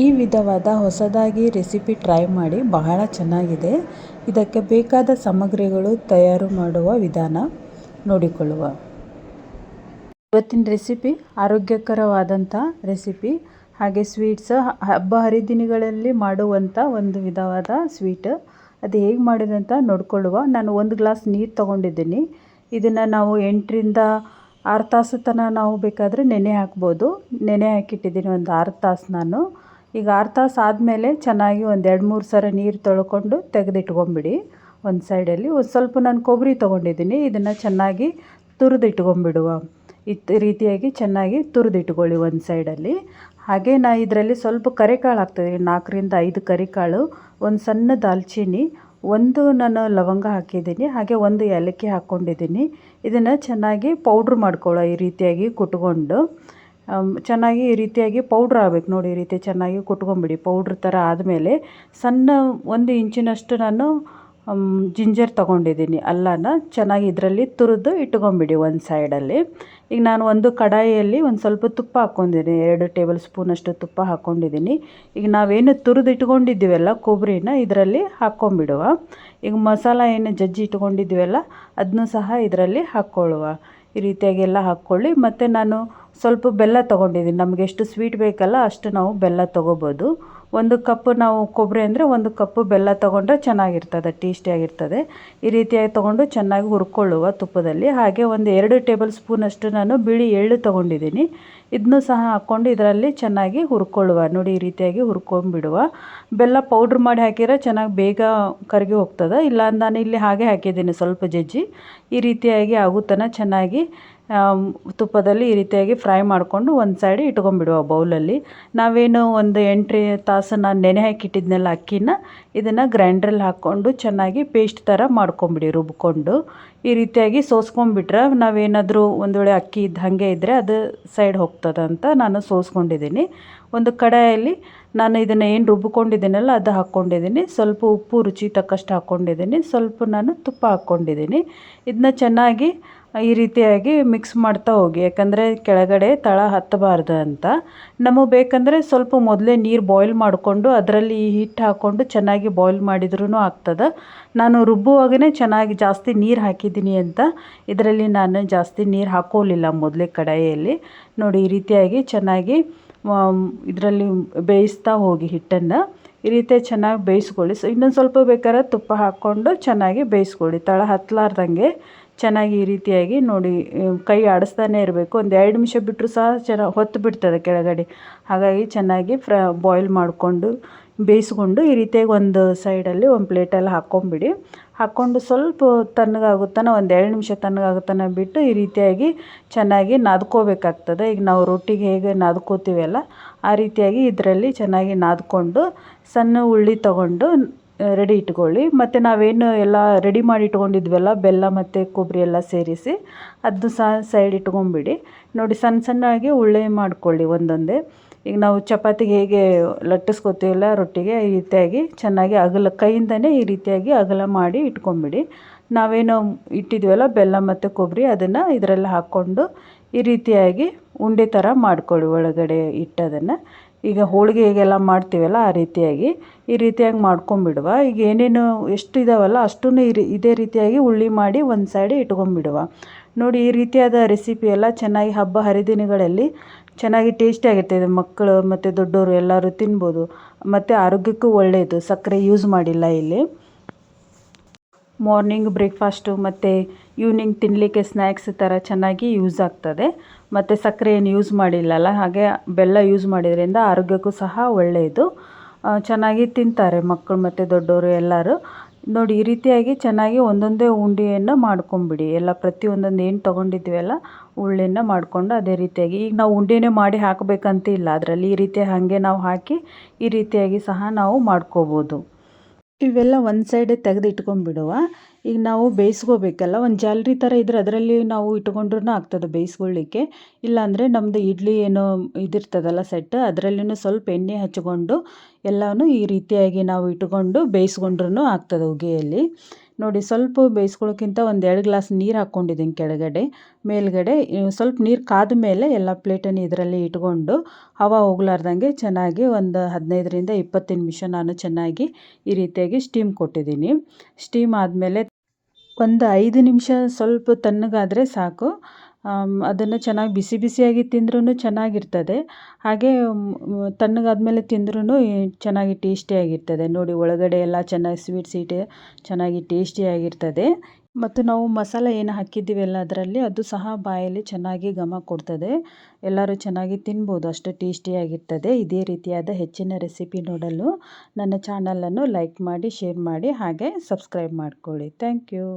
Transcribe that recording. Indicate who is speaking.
Speaker 1: ಈ ವಿಧವಾದ ಹೊಸದಾಗಿ ರೆಸಿಪಿ ಟ್ರೈ ಮಾಡಿ ಬಹಳ ಚೆನ್ನಾಗಿದೆ. ಇದಕ್ಕೆ ಬೇಕಾದ ಸಾಮಗ್ರಿಗಳು ತಯಾರು ಮಾಡುವ ವಿಧಾನ ನೋಡಿಕೊಳ್ಳುವ. ಇವತ್ತಿನ ರೆಸಿಪಿ ಆರೋಗ್ಯಕರವಾದಂಥ ರೆಸಿಪಿ. ಹಾಗೆ ಸ್ವೀಟ್ಸ್, ಹಬ್ಬ ಹರಿದಿನಗಳಲ್ಲಿ ಮಾಡುವಂಥ ಒಂದು ವಿಧವಾದ ಸ್ವೀಟ್. ಅದು ಹೇಗೆ ಮಾಡಿದಂತ ನೋಡಿಕೊಳ್ಳುವ. ನಾನು ಒಂದು ಗ್ಲಾಸ್ ನೀರು ತೊಗೊಂಡಿದ್ದೀನಿ. ಇದನ್ನು ನಾವು ಎಂಟರಿಂದ ಆರು ತಾಸು ತನಕ ನಾವು ಬೇಕಾದರೆ ನೆನೆ ಹಾಕ್ಬೋದು. ನೆನೆ ಹಾಕಿಟ್ಟಿದ್ದೀನಿ ಒಂದು ಆರು ತಾಸು ನಾನು. ಈಗ ಆರು ತಾಸು ಆದಮೇಲೆ ಚೆನ್ನಾಗಿ ಒಂದು ಎರಡು ಮೂರು ಸಲ ನೀರು ತೊಳ್ಕೊಂಡು ತೆಗೆದಿಟ್ಕೊಂಬಿಡಿ. ಒಂದು ಸೈಡಲ್ಲಿ ಒಂದು ಸ್ವಲ್ಪ ನಾನು ಕೊಬ್ಬರಿ ತೊಗೊಂಡಿದ್ದೀನಿ ಇದನ್ನು ಚೆನ್ನಾಗಿ ತುರಿದಿಟ್ಕೊಂಬಿಡುವ. ಈ ರೀತಿಯಾಗಿ ಚೆನ್ನಾಗಿ ತುರಿದಿಟ್ಕೊಳ್ಳಿ ಒಂದು ಸೈಡಲ್ಲಿ. ಹಾಗೆ ನಾ ಇದರಲ್ಲಿ ಸ್ವಲ್ಪ ಕರಿಕಾಳು ಹಾಕ್ತಿದ್ದೀನಿ ನಾಲ್ಕರಿಂದ ಐದು ಕರಿಕಾಳು, ಒಂದು ಸಣ್ಣ ದಾಲ್ಚಿನ್ನಿ ಒಂದು ನಾನು ಲವಂಗ ಹಾಕಿದ್ದೀನಿ ಹಾಗೆ ಒಂದು ಏಲಕ್ಕಿ ಹಾಕ್ಕೊಂಡಿದ್ದೀನಿ ಇದನ್ನು ಚೆನ್ನಾಗಿ ಪೌಡ್ರ್ ಮಾಡ್ಕೊಳ್ಳೋ ಈ ರೀತಿಯಾಗಿ ಕುಟ್ಕೊಂಡು ಚೆನ್ನಾಗಿ ಈ ರೀತಿಯಾಗಿ ಪೌಡ್ರ್ ಆಗ್ಬೇಕು. ನೋಡಿ, ಈ ರೀತಿ ಚೆನ್ನಾಗಿ ಕುಟ್ಕೊಂಬಿಡಿ. ಪೌಡ್ರ್ ಥರ ಆದಮೇಲೆ ಸಣ್ಣ ಒಂದು ಇಂಚಿನಷ್ಟು ನಾನು ಜಿಂಜರ್ ತೊಗೊಂಡಿದ್ದೀನಿ. ಅಲ್ಲಾನ ಚೆನ್ನಾಗಿ ಇದರಲ್ಲಿ ತುರಿದು ಇಟ್ಕೊಂಬಿಡಿ ಒಂದು ಸೈಡಲ್ಲಿ ಈಗ ನಾನು ಒಂದು ಕಡಾಯಿಯಲ್ಲಿ ಒಂದು ಸ್ವಲ್ಪ ತುಪ್ಪ ಹಾಕ್ಕೊಂಡಿದ್ದೀನಿ. ಎರಡು ಟೇಬಲ್ ಸ್ಪೂನಷ್ಟು ತುಪ್ಪ ಹಾಕ್ಕೊಂಡಿದ್ದೀನಿ. ಈಗ ನಾವೇನು ತುರಿದು ಇಟ್ಕೊಂಡಿದ್ದೀವಲ್ಲ, ಕೊಬ್ಬರಿನ ಇದರಲ್ಲಿ ಹಾಕ್ಕೊಂಬಿಡುವ. ಈಗ ಮಸಾಲ ಏನು ಜಜ್ಜಿ ಇಟ್ಕೊಂಡಿದ್ದೀವಲ್ಲ ಅದನ್ನೂ ಸಹ ಇದರಲ್ಲಿ ಹಾಕ್ಕೊಳ್ಳುವ. ಈ ರೀತಿಯಾಗಿ ಎಲ್ಲ ಹಾಕ್ಕೊಳ್ಳಿ. ಮತ್ತು ನಾನು ಸ್ವಲ್ಪ ಬೆಲ್ಲ ತೊಗೊಂಡಿದ್ದೀನಿ ನಮಗೆ ಎಷ್ಟು ಸ್ವೀಟ್ ಬೇಕಲ್ಲ ಅಷ್ಟು ನಾವು ಬೆಲ್ಲ ತೊಗೋಬೋದು. ಒಂದು ಕಪ್ ನಾವು ಕೊಬ್ಬರಿ ಅಂದರೆ ಒಂದು ಕಪ್ಪು ಬೆಲ್ಲ ತೊಗೊಂಡ್ರೆ ಚೆನ್ನಾಗಿರ್ತದೆ ಟೇಸ್ಟಿಯಾಗಿರ್ತದೆ ಈ ರೀತಿಯಾಗಿ ತೊಗೊಂಡು ಚೆನ್ನಾಗಿ ಹುರ್ಕೊಳ್ಳುವ ತುಪ್ಪದಲ್ಲಿ. ಹಾಗೆ ಒಂದು ಎರಡು ಟೇಬಲ್ ಸ್ಪೂನಷ್ಟು ನಾನು ಬಿಳಿ ಎಳ್ಳು ತೊಗೊಂಡಿದ್ದೀನಿ ಇದನ್ನು ಸಹ ಹಾಕ್ಕೊಂಡು ಇದರಲ್ಲಿ ಚೆನ್ನಾಗಿ ಹುರ್ಕೊಳ್ಳುವ. ನೋಡಿ ಈ ರೀತಿಯಾಗಿ ಹುರ್ಕೊಂಡ್ಬಿಡುವ. ಬೆಲ್ಲ ಪೌಡ್ರ್ ಮಾಡಿ ಹಾಕಿದರೆ ಚೆನ್ನಾಗಿ ಬೇಗ ಕರಗಿ ಹೋಗ್ತದೆ. ಇಲ್ಲ ನಾನು ಇಲ್ಲಿ ಹಾಗೆ ಹಾಕಿದ್ದೀನಿ ಸ್ವಲ್ಪ ಜಜ್ಜಿ. ಈ ರೀತಿಯಾಗಿ ಆಗುತ್ತನ ಚೆನ್ನಾಗಿ ತುಪ್ಪದಲ್ಲಿ ಈ ರೀತಿಯಾಗಿ ಫ್ರೈ ಮಾಡಿಕೊಂಡು ಒಂದು ಸೈಡ್ ಇಟ್ಕೊಂಡ್ಬಿಡುವ ಬೌಲಲ್ಲಿ. ನಾವೇನು ಒಂದು ಎಂಟು ತಾಸು ನಾನು ಹಾಕಿಟ್ಟಿದ್ನೆಲ್ಲ ಅಕ್ಕಿನ, ಇದನ್ನು ಗ್ರೈಂಡ್ರಲ್ಲಿ ಹಾಕ್ಕೊಂಡು ಚೆನ್ನಾಗಿ ಪೇಸ್ಟ್ ಥರ ಮಾಡ್ಕೊಂಬಿಡಿ ರುಬ್ಕೊಂಡು. ಈ ರೀತಿಯಾಗಿ ಸೋಸ್ಕೊಂಡ್ಬಿಟ್ರೆ ನಾವೇನಾದರೂ ಒಂದು ವೇಳೆ ಅಕ್ಕಿ ಇದ್ದ ಹಾಗೆ ಇದ್ದರೆ ಅದು ಸೈಡ್ ಹೋಗ್ತದಂತ ನಾನು ಸೋಸ್ಕೊಂಡಿದ್ದೀನಿ. ಒಂದು ಕಡಾಯಲ್ಲಿ ನಾನು ಇದನ್ನು ಏನು ರುಬ್ಬಿಕೊಂಡಿದ್ದೀನಲ್ಲ ಅದು ಹಾಕ್ಕೊಂಡಿದ್ದೀನಿ. ಸ್ವಲ್ಪ ಉಪ್ಪು ರುಚಿ ತಕ್ಕಷ್ಟು ಹಾಕ್ಕೊಂಡಿದ್ದೀನಿ. ಸ್ವಲ್ಪ ನಾನು ತುಪ್ಪ ಹಾಕ್ಕೊಂಡಿದ್ದೀನಿ. ಇದನ್ನ ಚೆನ್ನಾಗಿ ಈ ರೀತಿಯಾಗಿ ಮಿಕ್ಸ್ ಮಾಡ್ತಾ ಹೋಗಿ. ಯಾಕಂದರೆ ಕೆಳಗಡೆ ತಳ ಹತ್ತಬಾರ್ದು ಅಂತ. ನಮಗೆ ಬೇಕಂದರೆ ಸ್ವಲ್ಪ ಮೊದಲೇ ನೀರು ಬಾಯ್ಲ್ ಮಾಡಿಕೊಂಡು ಅದರಲ್ಲಿ ಹಿಟ್ಟು ಹಾಕ್ಕೊಂಡು ಚೆನ್ನಾಗಿ ಬಾಯ್ಲ್ ಮಾಡಿದ್ರೂ ಆಗ್ತದೆ. ನಾನು ರುಬ್ಬುವಾಗೇ ಚೆನ್ನಾಗಿ ಜಾಸ್ತಿ ನೀರು ಹಾಕಿದ್ದೀನಿ ಅಂತ. ಇದರಲ್ಲಿ ನಾನು ಜಾಸ್ತಿ ನೀರು ಹಾಕೋಲಿಲ್ಲ ಮೊದಲೇ ಕಡಾಯಿಯಲ್ಲಿ ನೋಡಿ, ಈ ರೀತಿಯಾಗಿ ಚೆನ್ನಾಗಿ ಇದರಲ್ಲಿ ಬೇಯಿಸ್ತಾ ಹೋಗಿ ಹಿಟ್ಟನ್ನು. ಈ ರೀತಿ ಚೆನ್ನಾಗಿ ಬೇಯಿಸ್ಕೊಳ್ಳಿ. ಸೊ ಇನ್ನೊಂದು ಸ್ವಲ್ಪ ಬೇಕಾದ್ರೆ ತುಪ್ಪ ಹಾಕ್ಕೊಂಡು ಚೆನ್ನಾಗಿ ಬೇಯಿಸ್ಕೊಳ್ಳಿ. ತಳ ಹತ್ತಲಾರ್ದಂಗೆ ಚೆನ್ನಾಗಿ ಈ ರೀತಿಯಾಗಿ ನೋಡಿ ಕೈ ಆಡಿಸ್ತಾನೆ ಇರಬೇಕು. ಒಂದು ಎರಡು ನಿಮಿಷ ಬಿಟ್ಟರು ಸಹ ಚೆನ್ನಾಗಿ ಹೊತ್ತು ಬಿಡ್ತದೆ ಕೆಳಗಡೆ. ಹಾಗಾಗಿ ಚೆನ್ನಾಗಿ ಫ್ರ ಬಾಯ್ಲ್ ಮಾಡಿಕೊಂಡು, ಬೇಯಿಸ್ಕೊಂಡು ಈ ರೀತಿಯಾಗಿ ಒಂದು ಸೈಡಲ್ಲಿ ಒಂದು ಪ್ಲೇಟಲ್ಲಿ ಹಾಕ್ಕೊಂಬಿಡಿ. ಹಾಕ್ಕೊಂಡು ಸ್ವಲ್ಪ ತಣ್ಣಗಾಗುತ್ತಾನ, ಒಂದು ಎರಡು ನಿಮಿಷ ತಣ್ಣಗಾಗುತ್ತಾನ ಬಿಟ್ಟು ಈ ರೀತಿಯಾಗಿ ಚೆನ್ನಾಗಿ ನಾದ್ಕೋಬೇಕಾಗ್ತದೆ. ಈಗ ನಾವು ರೊಟ್ಟಿಗೆ ಹೇಗೆ ನಾದ್ಕೋತೀವಲ್ಲ ಆ ರೀತಿಯಾಗಿ ಇದರಲ್ಲಿ ಚೆನ್ನಾಗಿ ನಾದ್ಕೊಂಡು, ಸಣ್ಣ ಉಳ್ಳಿ ತೊಗೊಂಡು ರೆಡಿ ಇಟ್ಕೊಳ್ಳಿ. ಮತ್ತು ನಾವೇನು ಎಲ್ಲ ರೆಡಿ ಮಾಡಿ ಇಟ್ಕೊಂಡಿದ್ವಲ್ಲ, ಬೆಲ್ಲ ಮತ್ತು ಕೊಬ್ಬರಿ ಎಲ್ಲ ಸೇರಿಸಿ ಅದನ್ನು ಸಹ ಸೈಡ್ ಇಟ್ಕೊಂಬಿಡಿ ನೋಡಿ ಸಣ್ಣ ಸಣ್ಣಗೆ ಉಳ್ಳೆ ಮಾಡಿಕೊಳ್ಳಿ ಒಂದೊಂದೇ. ಈಗ ನಾವು ಚಪಾತಿಗೆ ಹೇಗೆ ಲಟ್ಟಿಸ್ಕೊತೀವಲ್ಲ ರೊಟ್ಟಿಗೆ ಈ ರೀತಿಯಾಗಿ ಚೆನ್ನಾಗಿ ಅಗಲ, ಕೈಯಿಂದನೇ ಈ ರೀತಿಯಾಗಿ ಅಗಲ ಮಾಡಿ ಇಟ್ಕೊಂಬಿಡಿ ನಾವೇನು ಇಟ್ಟಿದ್ವಲ್ಲ, ಬೆಲ್ಲ ಮತ್ತು ಕೊಬ್ಬರಿ ಅದನ್ನು ಇದರಲ್ಲಿ ಹಾಕ್ಕೊಂಡು ಈ ರೀತಿಯಾಗಿ ಉಂಡೆ ಥರ ಮಾಡ್ಕೊಳ್ಳಿ ಒಳಗಡೆ ಇಟ್ಟದನ್ನು. ಈಗ ಹೋಳಿಗೆ ಹೇಗೆಲ್ಲ ಮಾಡ್ತೀವಲ್ಲ ಆ ರೀತಿಯಾಗಿ. ಈ ರೀತಿಯಾಗಿ ಮಾಡ್ಕೊಂಬಿಡುವ ಈಗ ಏನೇನು ಎಷ್ಟು ಇದಾವಲ್ಲ ಅಷ್ಟೂ ಇದೇ ರೀತಿಯಾಗಿ ಉಳ್ಳಿ ಮಾಡಿ ಒಂದು ಸೈಡ್ ಇಟ್ಕೊಂಬಿಡುವ ನೋಡಿ ಈ ರೀತಿಯಾದ ರೆಸಿಪಿ ಎಲ್ಲ ಚೆನ್ನಾಗಿ ಹಬ್ಬ ಹರಿದಿನಗಳಲ್ಲಿ ಚೆನ್ನಾಗಿ ಟೇಸ್ಟಿಯಾಗಿರ್ತದೆ ಮಕ್ಕಳು ಮತ್ತು ದೊಡ್ಡವರು ಎಲ್ಲರೂ ತಿನ್ಬೋದು. ಮತ್ತು ಆರೋಗ್ಯಕ್ಕೂ ಒಳ್ಳೆಯದು ಸಕ್ಕರೆ ಯೂಸ್ ಮಾಡಿಲ್ಲ ಇಲ್ಲಿ. ಮಾರ್ನಿಂಗ್ ಬ್ರೇಕ್ಫಾಸ್ಟು ಮತ್ತು ಈವ್ನಿಂಗ್ ತಿನ್ನಲಿಕ್ಕೆ ಸ್ನ್ಯಾಕ್ಸ್ ಥರ ಚೆನ್ನಾಗಿ ಯೂಸ್ ಆಗ್ತದೆ. ಮತ್ತು ಸಕ್ಕರೆ ಏನು ಯೂಸ್ ಮಾಡಿಲ್ಲಲ್ಲ, ಹಾಗೆ ಬೆಲ್ಲ ಯೂಸ್ ಮಾಡಿದ್ರಿಂದ ಆರೋಗ್ಯಕ್ಕೂ ಸಹ ಒಳ್ಳೆಯದು. ಚೆನ್ನಾಗಿ ತಿಂತಾರೆ ಮಕ್ಕಳು ಮತ್ತು ದೊಡ್ಡವರು ಎಲ್ಲರೂ. ನೋಡಿ, ಈ ರೀತಿಯಾಗಿ ಚೆನ್ನಾಗಿ ಒಂದೊಂದೇ ಉಂಡೆಯನ್ನು ಮಾಡ್ಕೊಂಬಿಡಿ. ಎಲ್ಲ ಪ್ರತಿಯೊಂದೊಂದು ಏನು ತೊಗೊಂಡಿದ್ವಿಯಲ್ಲ ಉಳ್ಳೆಯನ್ನು ಮಾಡಿಕೊಂಡು ಅದೇ ರೀತಿಯಾಗಿ. ಈಗ ನಾವು ಉಂಡೆನೇ ಮಾಡಿ ಹಾಕಬೇಕಂತಿಲ್ಲ, ಅದರಲ್ಲಿ ಈ ರೀತಿ ಹಾಗೆ ನಾವು ಹಾಕಿ ಈ ರೀತಿಯಾಗಿ ಸಹ ನಾವು ಮಾಡ್ಕೋಬೋದು. ಇವೆಲ್ಲ ಒಂದು ಸೈಡೆ ತೆಗೆದು ಇಟ್ಕೊಂಡ್ಬಿಡುವ ಈಗ ನಾವು ಬೇಯಿಸ್ಕೋಬೇಕಲ್ಲ, ಒಂದು ಜಾಲರಿ ಥರ ಇದ್ರೆ ಅದರಲ್ಲಿ ನಾವು ಇಟ್ಕೊಂಡ್ರೂ ಆಗ್ತದೆ ಬೇಯಿಸ್ಕೊಳ್ಳಿಕ್ಕೆ ಇಲ್ಲಾಂದರೆ ನಮ್ಮದು ಇಡ್ಲಿ ಏನೋ ಇದಿರ್ತದಲ್ಲ ಸೆಟ್ ಅದರಲ್ಲಿನೂ ಸ್ವಲ್ಪ ಎಣ್ಣೆ ಹಚ್ಕೊಂಡು ಎಲ್ಲನೂ ಈ ರೀತಿಯಾಗಿ ನಾವು ಇಟ್ಕೊಂಡು ಬೇಯಿಸ್ಕೊಂಡ್ರೂ ಆಗ್ತದೆ ಉಗಿಯಲ್ಲಿ. ನೋಡಿ, ಸ್ವಲ್ಪ ಬೇಯಿಸ್ಕೊಳ್ಳೋಕ್ಕಿಂತ ಒಂದು ಎರಡು ಗ್ಲಾಸ್ ನೀರು ಹಾಕ್ಕೊಂಡಿದ್ದೀನಿ ಕೆಳಗಡೆ. ಮೇಲ್ಗಡೆ ಸ್ವಲ್ಪ ನೀರು ಕಾದ ಮೇಲೆ ಎಲ್ಲ ಪ್ಲೇಟನ್ನು ಇದರಲ್ಲಿ ಇಟ್ಕೊಂಡು ಹವಾ ಹೋಗ್ಲಾರ್ದಂಗೆ ಚೆನ್ನಾಗಿ ಒಂದು ಹದಿನೈದರಿಂದ ಇಪ್ಪತ್ತು ನಿಮಿಷ ನಾನು ಚೆನ್ನಾಗಿ ಈ ರೀತಿಯಾಗಿ ಸ್ಟೀಮ್ ಕೊಟ್ಟಿದ್ದೀನಿ. ಸ್ಟೀಮ್ ಆದಮೇಲೆ ಒಂದು ಐದು ನಿಮಿಷ ಸ್ವಲ್ಪ ತಣ್ಣಗಾದರೆ ಸಾಕು. ಅದನ್ನು ಚೆನ್ನಾಗಿ ಬಿಸಿ ಬಿಸಿಯಾಗಿ ತಿಂದ್ರೂ ಚೆನ್ನಾಗಿರ್ತದೆ. ಹಾಗೆ ತಣ್ಣಗಾದ್ಮೇಲೆ ತಿಂದ್ರೂ ಚೆನ್ನಾಗಿ ಟೇಸ್ಟಿಯಾಗಿರ್ತದೆ. ನೋಡಿ, ಒಳಗಡೆ ಎಲ್ಲ ಚೆನ್ನಾಗಿ ಸ್ವೀಟ್ ಸ್ವೀಟ್ ಚೆನ್ನಾಗಿ ಟೇಸ್ಟಿಯಾಗಿರ್ತದೆ. ಮತ್ತು ನಾವು ಮಸಾಲೆ ಏನು ಹಾಕಿದ್ದೀವಲ್ಲ ಅದರಲ್ಲಿ ಅದು ಸಹ ಬಾಯಲ್ಲಿ ಚೆನ್ನಾಗಿ ಘಮ ಕೊಡ್ತದೆ. ಎಲ್ಲರೂ ಚೆನ್ನಾಗಿ ತಿನ್ಬೋದು, ಅಷ್ಟು ಟೇಸ್ಟಿಯಾಗಿರ್ತದೆ. ಇದೇ ರೀತಿಯಾದ ಹೆಚ್ಚಿನ ರೆಸಿಪಿ ನೋಡಲು ನನ್ನ ಚಾನಲನ್ನು ಲೈಕ್ ಮಾಡಿ, ಶೇರ್ ಮಾಡಿ, ಹಾಗೆ ಸಬ್ಸ್ಕ್ರೈಬ್ ಮಾಡಿಕೊಳ್ಳಿ. Thank you.